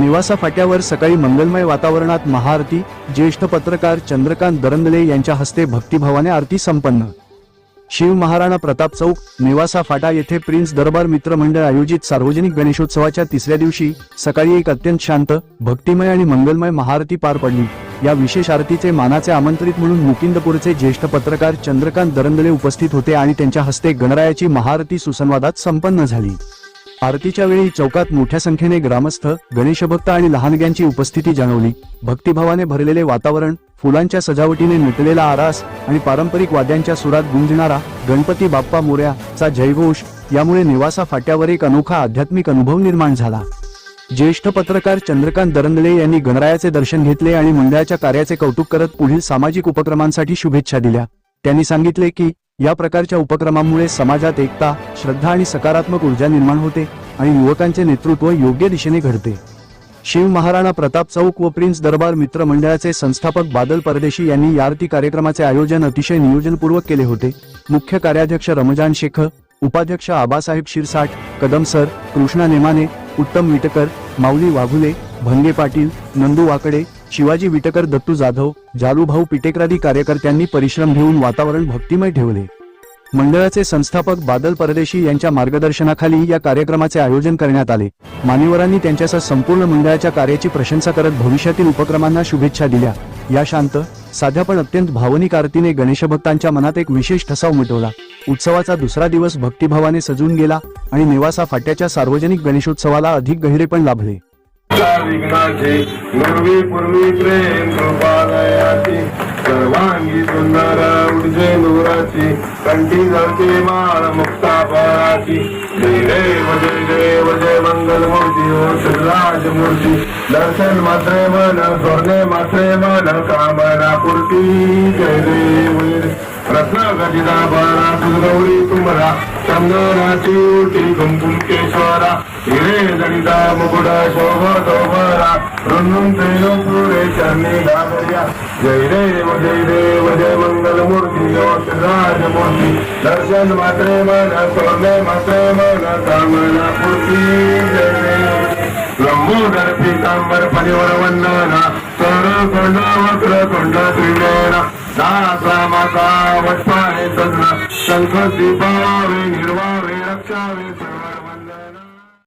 निवासा फाट्यावर सकाळी मंगलमय वातावरणात महाआरती ज्येष्ठ पत्रकार चंद्रकांत दरंदले यांच्या हस्ते भक्तिभावाने आरती संपन्न. शिव महाराणा प्रताप चौक निवासा फाटा येथे प्रिन्स दरबार मित्र मंडळ आयोजित सार्वजनिक गणेशोत्सवाच्या तिसऱ्या दिवशी सकाळी एक अत्यंत शांत भक्तिमय आणि मंगलमय महाआरती पार पडली. या विशेष आरतीचे मानाचे आमंत्रित म्हणून मुकिंदपूरचे ज्येष्ठ पत्रकार चंद्रकांत दरंदले उपस्थित होते आणि त्यांच्या हस्ते गणरायाची महाआरती सुसंवादात संपन्न झाली. आरतीच्या वेळी चौकात मोठ्या संख्येने ग्रामस्थ गणेशभक्त आणि लहानग्यांची उपस्थिती जाणवली. भक्तिभावाने भरलेले वातावरण फुलांच्या सजावटीने नटलेला आरास आणि पारंपरिक वाद्यांच्या सुरात गुंजणारा गणपती बाप्पा मोर्या चा जयघोष यामुळे निवासा फाट्यावर एक अनोखा आध्यात्मिक अनुभव निर्माण झाला. ज्येष्ठ पत्रकार चंद्रकांत दरंदले यांनी गणरायाचे दर्शन घेतले आणि मंडळाच्या कार्याचे कौतुक करत पुढील सामाजिक उपक्रमांसाठी शुभेच्छा दिल्या. त्यांनी सांगितले की या प्रकारच्या उपक्रमामुळे समाजात एकता श्रद्धा आणि सकारात्मक ऊर्जा निर्माण होते आणि युवकांचे नेतृत्व योग्य दिशेने घडते. शिव महाराणा प्रताप चौक व प्रिन्स दरबार मित्र मंडळाचे संस्थापक बादल परदेशी यांनी या आरती कार्यक्रमाचे आयोजन अतिशय नियोजनपूर्वक केले होते. मुख्य कार्याध्यक्ष रमजान शेख उपाध्यक्ष आबासाहेब शिरसाट कदम सर कृष्णा नेमाने उत्तम विटकर माऊली वाघुले भंगे पाटील नंदू वाकडे शिवाजी विटकर दत्तू जाधव जालूभाऊ पिटेकरादी कार्यकर्त्यांनी परिश्रम घेऊन वातावरण भक्तिमय ठेवले. मंडळाचे संस्थापक बादल परदेशी यांच्या मार्गदर्शनाखाली या कार्यक्रमाचे आयोजन करण्यात आले. मान्यवरांनी त्यांच्यासह संपूर्ण मंडळाच्या कार्याची प्रशंसा करत भविष्यातील उपक्रमांना शुभेच्छा दिल्या. या शांत साध्या पण अत्यंत भावनिक आरतीने गणेशभक्तांच्या मनात एक विशेष ठसाव मिटवला. उत्सवाचा दुसरा दिवस भक्तिभावाने सजून गेला आणि निवासा फाट्याच्या सार्वजनिक गणेशोत्सवाला अधिक गहिरेपण लाभले. विघ्नाची गुरुवी पूर्वी प्रेम कृपालयाची सर्वांगी सुंदर उर्जे नुराची कंठी जळते माळ मुक्ता फळाची जय देव जय देव जय मंगल मूर्ती ओ श्रीराज मूर्ती दर्शन मात्रे मन स्वर्णे मात्रे मन कामना पूर्ती. देव. रत्न बारा सुगौरी तुमरा चंदनाची उटी कुंकुम केशवरा हिरे जडिता मुकुट शोभ शोभरा रुंदून त्रेनो पुरे चरणी घाबर्या जय देव जय देव जय मंगल मूर्ती राज मूर्ती दर्शन मात्रे मन सोने मात्रे मन कामना पूर्ती जय देव लंबोदर पितांबर परिवर वंदना. सर कंड वक्र कंड त्रिवेणा दानाचा माता वटपाने तज्ञ शंखसी पावे हिरवावे रक्षावे